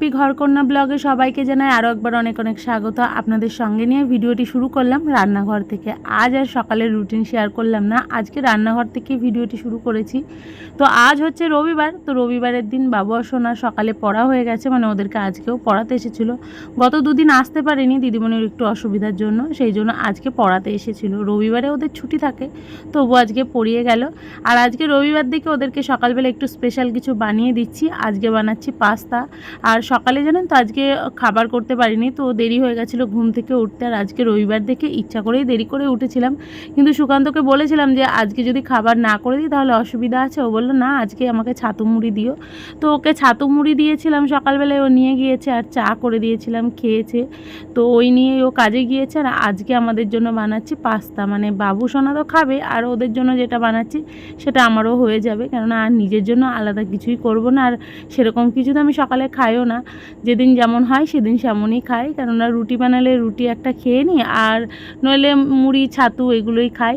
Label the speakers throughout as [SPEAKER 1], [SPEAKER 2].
[SPEAKER 1] মাম্পি ঘরকন্যা ব্লগে সবাইকে জানাই আরও একবার অনেক অনেক স্বাগত। আপনাদের সঙ্গে নিয়ে ভিডিওটি শুরু করলাম। রান্নাঘর থেকে আজ আর সকালের রুটিন শেয়ার করলাম না। আজকে রান্নাঘর থেকে ভিডিওটি শুরু করেছি। তো আজ হচ্ছে রবিবার। তো রবিবারের দিন বাবু সোনা সকালে পড়া হয়ে গেছে। মানে ওদেরকে আজকেও পড়াতে এসেছিল। গত দুদিন আসতে পারেনি দিদিমণির একটু অসুবিধার জন্য। সেই জন্য আজকে পড়াতে এসেছিল। রবিবারে ওদের ছুটি থাকে। তবু আজকে পড়িয়ে গেল। আর আজকে রবিবার দিকে ওদেরকে সকালবেলা একটু স্পেশাল কিছু বানিয়ে দিচ্ছি। আজকে বানাচ্ছি পাস্তা। আর সকালে জানেন তো আজকে খাবার করতে পারিনি, তো দেরি হয়ে গেছিল ঘুম থেকে উঠতে। আর আজকে রবিবার দেখে ইচ্ছা করেই দেরি করে উঠেছিলাম। কিন্তু সুকান্তকে বলেছিলাম যে, আজকে যদি খাবার না করে দিই তাহলে অসুবিধা আছে। ও বলল, না, আজকে আমাকে ছাতু মুড়ি দিও। তো ওকে ছাতু মুড়ি দিয়েছিলাম সকালবেলায়, ও নিয়ে গিয়েছে আর চা করে দিয়েছিলাম, খেয়েছে। তো ওই নিয়ে ও কাজে গিয়েছে। আর আজকে আমাদের জন্য বানাচ্ছি পাস্তা। মানে বাবু সোনা তো খাবে, আর ওদের জন্য যেটা বানাচ্ছি সেটা আমারও হয়ে যাবে। কেননা আর নিজের জন্য আলাদা কিছুই করব না। আর সেরকম কিছু তো আমি সকালে খাইও না। যেদিন যেমন হয় সেদিন সেমনই খাই। কেননা রুটি বানালে রুটি একটা খেয়ে নিই, আর নইলে মুড়ি, ছাতু এগুলোই খাই।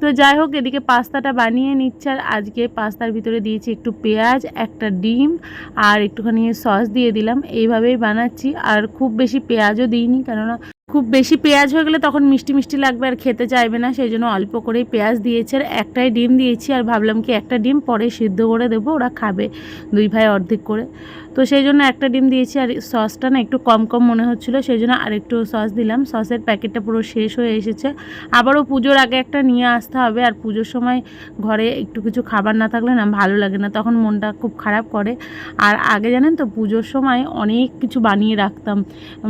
[SPEAKER 1] তো যাই হোক, এদিকে পাস্তাটা বানিয়ে নিচ্ছে, আর আজকে পাস্তার ভিতরে দিয়েছি একটু পেঁয়াজ, একটা ডিম, আর একটুখানি সস দিয়ে দিলাম। এইভাবেই বানাচ্ছি, আর খুব বেশি পেঁয়াজও দিইনি, কেননা খুব বেশি পেঁয়াজ হয়ে গেলে তখন মিষ্টি মিষ্টি লাগবে আর খেতে চাইবে না, সেই জন্য অল্প করেই পেঁয়াজ দিয়েছে আর একটাই ডিম দিয়েছি আর ভাবলাম কি একটা ডিম পরে সিদ্ধ করে দেবো, ওরা খাবে দুই ভাই অর্ধেক করে। তো সেই জন্য একটা ডিম দিয়েছি আর সসটা না একটু কম কম মনে হচ্ছিল, সেই জন্য আরেকটু সস দিলাম, সসের প্যাকেটটা পুরো শেষ হয়ে এসেছে। আবারও পুজোর আগে একটা নিয়ে আসতে হবে আর পুজোর সময় ঘরে একটু কিছু খাবার না থাকলে না ভালো লাগে না, তখন মনটা খুব খারাপ করে। আর আগে জানেন তো পুজোর সময় অনেক কিছু বানিয়ে রাখতাম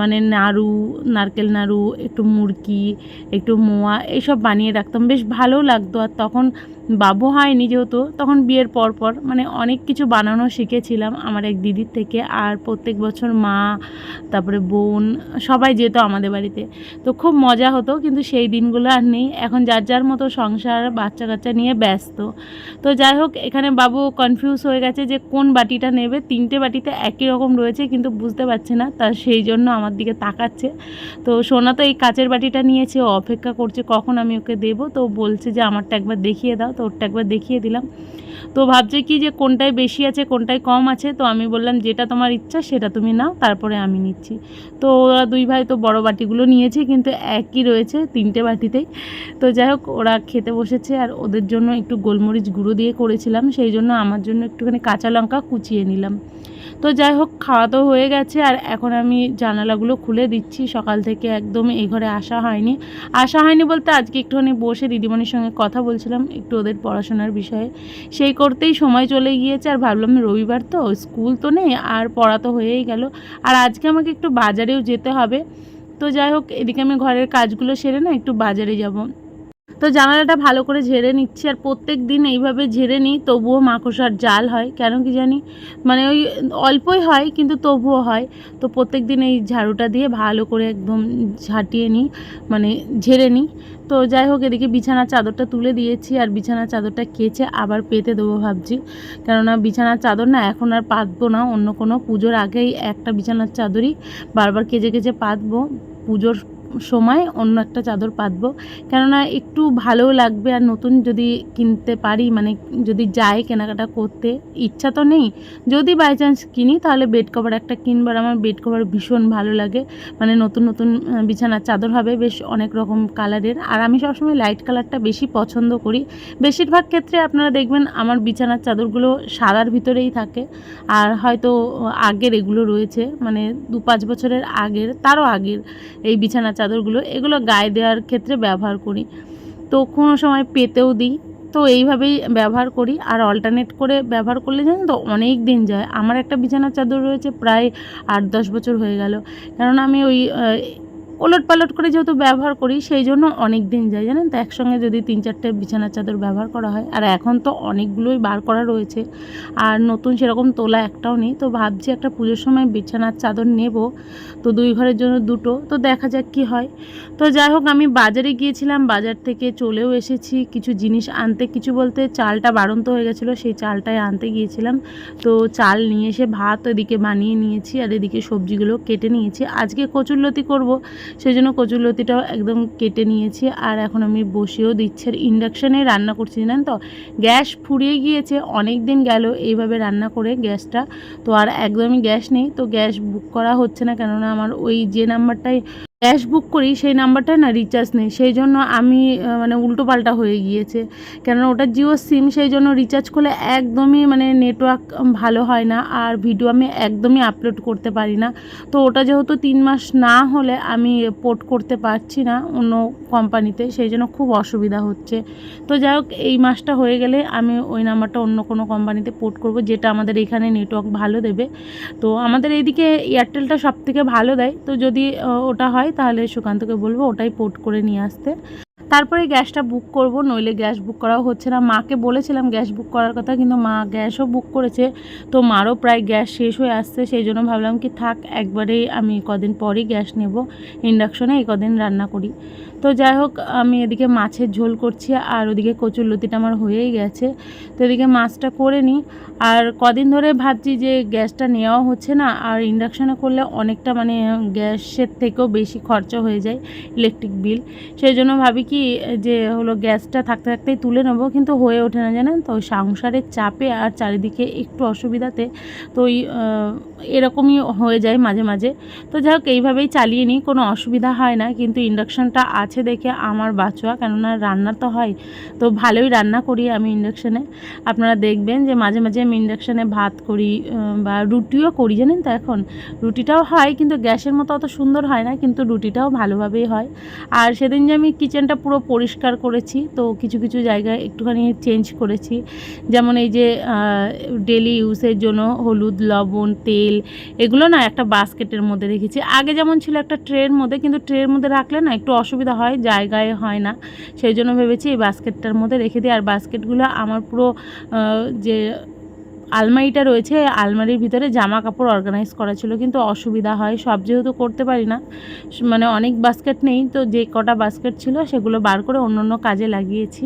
[SPEAKER 1] মানে নাড়ু, নারকেল নাড়ু একটু মুরকি একটু মোয়া এইসব বানিয়ে রাখতাম। বেশ ভালো লাগতো। আর তখন বাবু হয়নি যেহেতু, তখন বিয়ের পর পর মানে অনেক কিছু বানানো শিখেছিলাম আমার এক দিদির থেকে, আর প্রত্যেক বছর মা, তারপরে বোন, সবাই যেত আমাদের বাড়িতে। তো খুব মজা হতো, কিন্তু সেই দিনগুলো আর নেই। এখন যার যার মতো সংসার বাচ্চা কাচ্চা নিয়ে ব্যস্ত। তো যাই হোক, এখানে বাবু কনফিউজ হয়ে গেছে যে কোন বাটিটা নেবে। তিনটে বাটিতে একই রকম রয়েছে, কিন্তু বুঝতে পারছে না তা সেই জন্য আমার দিকে তাকাচ্ছে। তো সোনা তো এই কাচের বাটিটা নিয়েছে অপেক্ষা করছে, কখন আমি ওকে দেবো? তো বলছে যে, আমারটা একবার দেখিয়ে দাও। তো ওরটা একবার দেখিয়ে দিলাম। তো ভাবছে কি যে কোনটায় বেশি আছে কোনটায় কম আছে, তো আমি বললাম যেটা তোমার ইচ্ছা সেটা তুমি নাও, তারপরে আমি নিচ্ছি। তো ওরা দুই ভাই তো বড় বাটিগুলো নিয়েছে, কিন্তু একই রয়েছে তিনটে বাটিতেই। তো যাই হোক, ওরা খেতে বসেছে আর ওদের জন্য একটু গোলমরিচ গুঁড়ো দিয়ে করেছিলাম, সেই জন্য আমার জন্য একটুখানি কাঁচা লঙ্কা কুচিয়ে নিলাম। তো যাই হোক খাওয়া তো হয়ে গেছে আর এখন আমি জানালাগুলো খুলে দিচ্ছি। সকাল থেকে একদম এই ঘরে আসা হয়নি। আসা হয়নি বলতে আজকে একটুখানি বসে দিদিমণির সঙ্গে কথা বলছিলাম, একটু ওদের পড়াশোনার বিষয়ে। সেই করতেই সময় চলে গিয়েছে আর ভাবলাম রবিবার তো, স্কুল তো নেই আর পড়া তো হয়েই গেল। আর আজকে আমাকে একটু বাজারেও যেতে হবে। তো যাই হোক, এদিকে আমি ঘরের কাজগুলো সেরে না একটু বাজারে যাব। তো জানালাটা ভালো করে ঝেড়ে নিচ্ছি আর প্রত্যেক দিন এইভাবে ঝেড়ে নিই, তবুও মাকড়সার জাল হয়। কেন কি জানি? মানে ওই অল্পই হয়, কিন্তু তবুও হয়। তো প্রত্যেক দিন এই ঝাড়ুটা দিয়ে ভালো করে একদম ঝাঁটিয়ে নিই মানে ঝেড়ে নিই। তো যাই হোক, এদিকে বিছানার চাদরটা তুলে দিয়েছি আর বিছানার চাদরটা কেচে আবার পেতে দেবো ভাবছি। কেননা বিছানার চাদর না এখন আর পাতবো না, অন্য কোনো পুজোর আগেই একটা বিছানার চাদরই বারবার কেচে কেচে পাতবো। পুজোর সময় অন্য একটা চাদর পাতবো। কেননা একটু ভালোও লাগবে আর নতুন যদি কিনতে পারি মানে যদি যাই কেনাকাটা করতে, ইচ্ছা তো নেই। যদি বাই চান্স কিনি, তাহলে বেড কভার একটা কিনবার আমার বেড কভার ভীষণ ভালো লাগে। মানে নতুন নতুন বিছানার চাদর হবে, বেশ অনেক রকম কালারের। আর আমি সবসময় লাইট কালারটা বেশি পছন্দ করি। বেশিরভাগ ক্ষেত্রে আপনারা দেখবেন, আমার বিছানার চাদরগুলো সাদার ভিতরেই থাকে। আর হয়তো আগের এগুলো রয়েছে মানে দু পাঁচ বছরের আগের, তারও আগের এই বিছানার চাদরগুলো, এগুলো গায়ে দেওয়ার ক্ষেত্রে ব্যবহার করি। তো কোনো সময় পেতেও দিই। তো এইভাবেই ব্যবহার করি। আর অল্টারনেট করে ব্যবহার করলে জানেন তো অনেক দিন যায়। আমার একটা বিছানার চাদর রয়েছে প্রায় আট দশ বছর হয়ে গেল। কারণ আমি ওই ওলট পালট করে যেহেতু ব্যবহার করি, সেই জন্য অনেক দিন যায়, জানেন তো? একসঙ্গে যদি তিন চারটে বিছানার চাদর ব্যবহার করা হয়। আর এখন তো অনেকগুলোই বার করা রয়েছে। আর নতুন সেরকম তোলা একটাও নেই। তো ভাবছি একটা পুজোর সময় বিছানার চাদর নেব। তো দুই ঘরের জন্য দুটো। তো দেখা যাক কি হয়। তো যাই হোক, আমি বাজারে গিয়েছিলাম। বাজার থেকে চলেও এসেছি। কিছু জিনিস আনতে, কিছু বলতে চালটা বাড়ন্ত হয়ে গেছিল। সেই চালটাই আনতে গিয়েছিলাম। তো চাল নিয়ে এসে ভাত এদিকে বানিয়ে নিয়েছি। আর এদিকে সবজিগুলো কেটে নিয়েছি। আজকে কচুরলতি করব। সেই জন্য কচুরলতিটাও একদম কেটে নিয়েছি। আর এখন আমি বসিয়েও দিচ্ছি। আর ইন্ডাকশানে রান্না করছি, জানেন তো? গ্যাস ফুরিয়ে গিয়েছে অনেক দিন গেল এইভাবে রান্না করে গ্যাসটা। তো আর একদমই গ্যাস নেই। তো গ্যাস বুক করা হচ্ছে না, কেননা আমার ওই যে নাম্বারটাই গ্যাস বুক করি, সেই নাম্বারটায় না রিচার্জ নেই। সেই জন্য আমি মানে উল্টো পাল্টা হয়ে গিয়েছে। কেননা ওটা জিও সিম সেই জন্য রিচার্জ করলে একদমই মানে নেটওয়ার্ক ভালো হয় না আর ভিডিও আমি একদমই আপলোড করতে পারি না। তো ওটা যেহেতু তিন মাস না হলে আমি পোর্ট করতে পারছি না অন্য কোম্পানিতে সেই জন্য খুব অসুবিধা হচ্ছে। তো যাই হোক, এই মাসটা হয়ে গেলে আমি ওই নাম্বারটা অন্য কোনো কোম্পানিতে পোর্ট করব, যেটা আমাদের এখানে নেটওয়ার্ক ভালো দেবে। তো আমাদের এইদিকে এয়ারটেলটা সব থেকে ভালো দেয়। তো যদি ওটা হয় তাহলে সুকান্তকে বলব ওটাই পোর্ট করে নিয়ে আসতে। তারপরে গ্যাসটা বুক করব, নইলে গ্যাস বুক করাও হচ্ছে না। মাকে বলেছিলাম গ্যাস বুক করার কথা, কিন্তু মা গ্যাসও বুক করেছে। তো মারও প্রায় গ্যাস শেষ হয়ে আসছে, সেই জন্য ভাবলাম কি থাক, একবারেই আমি কদিন পরই গ্যাস নেব, ইন্ডাকশনে এই কদিন রান্না করি। তো যাই হোক, আমি এদিকে মাছের ঝোল করছি, আর ওদিকে কচুর লতিটা আমার হয়েই গেছে। তো এদিকে মাছটা করে নিই, আর কদিন ধরে ভাবছি যে গ্যাসটা নেওয়া হচ্ছে না, আর ইন্ডাকশানে করলে অনেকটা মানে গ্যাসের থেকেও বেশি খরচা হয়ে যায় ইলেকট্রিক বিল। সেই জন্য ভাবি কি যে হলো গ্যাসটা থাকতে থাকতেই তুলে নেব, কিন্তু হয়ে ওঠে না, জানেন? তো সংসারের চাপে আর চারিদিকে একটু অসুবিধাতে, তো ওই এরকমই হয়ে যায় মাঝে মাঝে। তো যাই হোক, এইভাবেই চালিয়ে নিই, কোনো অসুবিধা হয় না, কিন্তু ইন্ডাকশানটা আছে দেখে আমার বাঁচোয়া কেননা রান্না তো হয়, তো ভালোই রান্না করি আমি ইন্ডাকশানে। আপনারা দেখবেন যে মাঝে মাঝে আমি ইন্ডাকশানে ভাত করি বা রুটিও করি, জানেন তো এখন? রুটিটাও হয়, কিন্তু গ্যাসের মতো অত সুন্দর হয় না, কিন্তু রুটিটাও ভালোভাবেই হয়। আর সেদিন যে আমি কিচেনটা পুরো পরিষ্কার করেছি, তো কিছু কিছু জায়গায় একটুখানি চেঞ্জ করেছি। যেমন এই যে ডেলি ইউজের জন্য হলুদ, লবণ, তেল, এগুলো না একটা বাস্কেটের মধ্যে রেখেছি। আগে যেমন ছিল একটা ট্রের মধ্যে, কিন্তু ট্রের মধ্যে রাখলে না একটু অসুবিধা হয়, জায়গায় হয় না। সেই জন্য ভেবেছি এই বাস্কেটটার মধ্যে রেখে দিই। আর বাস্কেটগুলো আমার পুরো যে আলমারিটা রয়েছে, আলমারির ভিতরে জামা কাপড় অর্গানাইজ করা ছিল, কিন্তু অসুবিধা হয়। সব যেহেতু করতে পারি না মানে অনেক বাস্কেট নেই, তো যে কটা বাস্কেট ছিল সেগুলো বার করে অন্য অন্য কাজে লাগিয়েছি।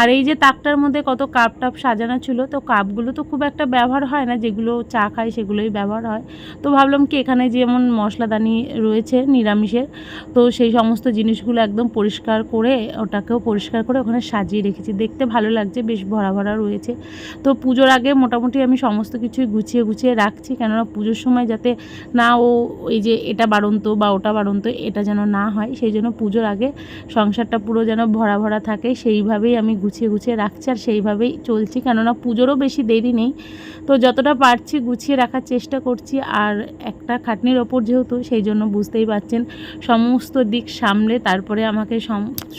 [SPEAKER 1] আর এই যে তাকটার মধ্যে কত কাপ টাপ সাজানো ছিল, তো কাপগুলো তো খুব একটা ব্যবহার হয় না, যেগুলো চা খাই সেগুলোই ব্যবহার হয়। তো ভাবলাম কি এখানে যেমন মশলাদানি রয়েছে, নিরামিষের, তো সেই সমস্ত জিনিসগুলো একদম পরিষ্কার করে, ওটাকেও পরিষ্কার করে ওখানে সাজিয়ে রেখেছি। দেখতে ভালো লাগছে, বেশ ভরা ভরা রয়েছে। তো পুজোর আগে মোটামুটি আমি সমস্ত কিছুই গুছিয়ে গুছিয়ে রাখছি, কেননা পুজোর সময় যাতে না ও এই যে এটা বাড়ন্ত বা ওটা বাড়ন্ত, এটা যেন না হয়, সেই জন্য পুজোর আগে সংসারটা পুরো যেন ভরা ভরা থাকে, সেইভাবেই আমি গুছিয়ে গুছিয়ে রাখছি আর সেইভাবেই চলছি, কেননা পুজোরও বেশি দেরি নেই। তো যতটা পারছি গুছিয়ে রাখার চেষ্টা করছি, আর একটা খাটনির ওপর যেহেতু, সেই জন্য বুঝতেই পারছেন, সমস্ত দিক সামলে তারপরে আমাকে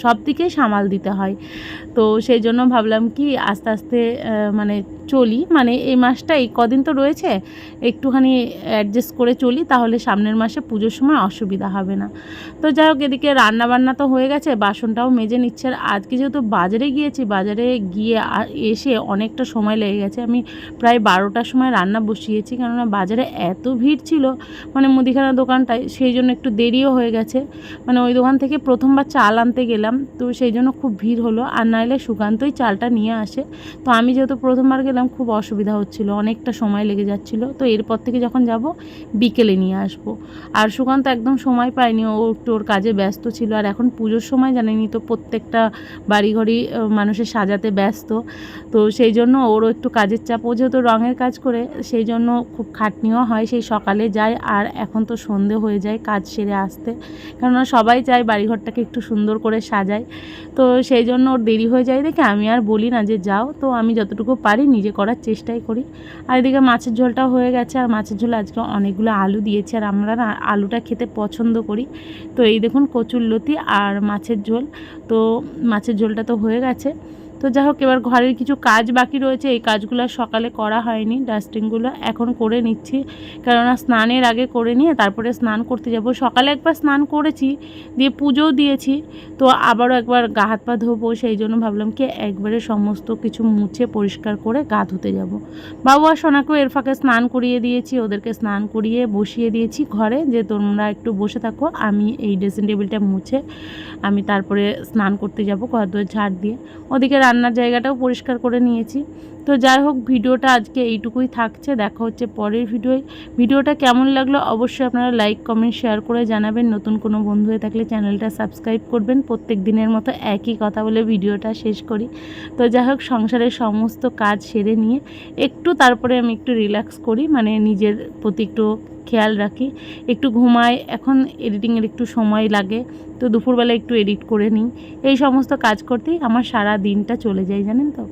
[SPEAKER 1] সব দিকেই সামাল দিতে হয়। তো সেই জন্য ভাবলাম কি আস্তে আস্তে মানে চলি মানে এই মাসটা এই কদিন তো রয়েছে, একটুখানি অ্যাডজাস্ট করে চলি, তাহলে সামনের মাসে পুজোর সময় অসুবিধা হবে না। তো যাই হোক, এদিকে রান্না বান্না তো হয়ে গেছে, বাসনটাও মেজে নিচ্ছে, আর আজকে যেহেতু বাজারে গিয়েছি, বাজারে গিয়ে এসে অনেকটা সময় লেগে গেছে। আমি প্রায় বারোটার সময় রান্না বসিয়েছি, কেননা বাজারে এত ভিড় ছিল মানে মুদিখানা দোকানটায়, সেই জন্য একটু দেরিও হয়ে গেছে। মানে ওই দোকান থেকে প্রথমবার চাল আনতে গেলাম, তো সেই জন্য খুব ভিড় হলো, আর নাইলে সুকান্তই চালটা নিয়ে আসে। তো আমি যেহেতু প্রথমবার গেলাম খুব অসুবিধা হচ্ছিল, অনেকটা সময় লেগে যাচ্ছিল। তো এরপর থেকে যখন যাব, বিকেলে নিয়ে আসব। আর সুকান্ত একদম সময় পায়নি, ও একটু ওর কাজে ব্যস্ত ছিল। আর এখন পুজোর সময় জানেনি তো, প্রত্যেকটা বাড়িঘরই মানুষের সাজাতে ব্যস্ত। তো সেই জন্য ওরও একটু কাজের চাপ। ও যেহেতু রঙের কাজ করে, সেই জন্য খুব খাটনিও হয়। সেই সকালে যায়, আর এখন তো সন্ধে হয়ে যায় কাজ সেরে আসতে। কেননা সবাই চায় বাড়িঘরটাকে একটু সুন্দর করে সাজায়। তো সেই জন্য ওর দেরি হয়ে যায় দেখে আমি আর বলি না যে যাও। তো আমি যতটুকু পারি নিজে করার চেষ্টাই করি। আর এদিকে মাছের ঝোলটাও হয়ে গেছে, আর মাছের ঝোল আজকে অনেকগুলো আলু দিয়েছে, আর আমরা না আলুটা খেতে পছন্দ করি। তো এই দেখুন কচুর লতি আর মাছের ঝোল। তো মাছের ঝোলটা তো হয়ে গেছে। তো যাই হোক, এবার ঘরের কিছু কাজ বাকি রয়েছে। এই কাজগুলো সকালে করা হয়নি ডাস্টিংগুলো এখন করে নিচ্ছি। কেননা স্নানের আগে করে নিয়ে তারপরে স্নান করতে যাব। সকালে একবার স্নান করেছি, দিয়ে পুজোও দিয়েছি। তো আবারও একবার গা হাত পা ধোবো, সেই জন্য ভাবলাম কি একবারে সমস্ত কিছু মুছে পরিষ্কার করে গা ধুতে যাব। বাবু আর সোনাকেও এর ফাঁকে স্নান করিয়ে দিয়েছি, ওদেরকে স্নান করিয়ে বসিয়ে দিয়েছি ঘরে। যে তোমরা একটু বসে থাকো, আমি এই ড্রেসিং টেবিলটা মুছে, আমি তারপরে স্নান করতে যাব ঘর দুয়ার ঝাড় দিয়ে। ওদিকে রান্নার জায়গাটাও পরিষ্কার করে নিয়েছি। তো যাই হোক, ভিডিওটা আজকে এইটুকুই থাকছে। দেখা হচ্ছে পরের ভিডিওয়। ভিডিওটা কেমন লাগল অবশ্যই আপনারা লাইক, কমেন্ট, শেয়ার করে জানাবেন। নতুন কোনো বন্ধু হয়ে থাকলে চ্যানেলটা সাবস্ক্রাইব করবেন। প্রত্যেক দিনের মতো একই কথা বলে ভিডিওটা শেষ করি। তো যাই হোক, সংসারের সমস্ত কাজ সেরে নিয়ে একটু তারপরে আমি একটু রিল্যাক্স করি। মানে নিজের প্রতি একটু খেয়াল রাখি। একটু ঘুমাই, এখন এডিটিংয়ের একটু সময় লাগে, তো দুপুরবেলা একটু এডিট করে নিই। এই সমস্ত কাজ করতেই আমার সারা দিনটা চলে যায়, জানেন তো?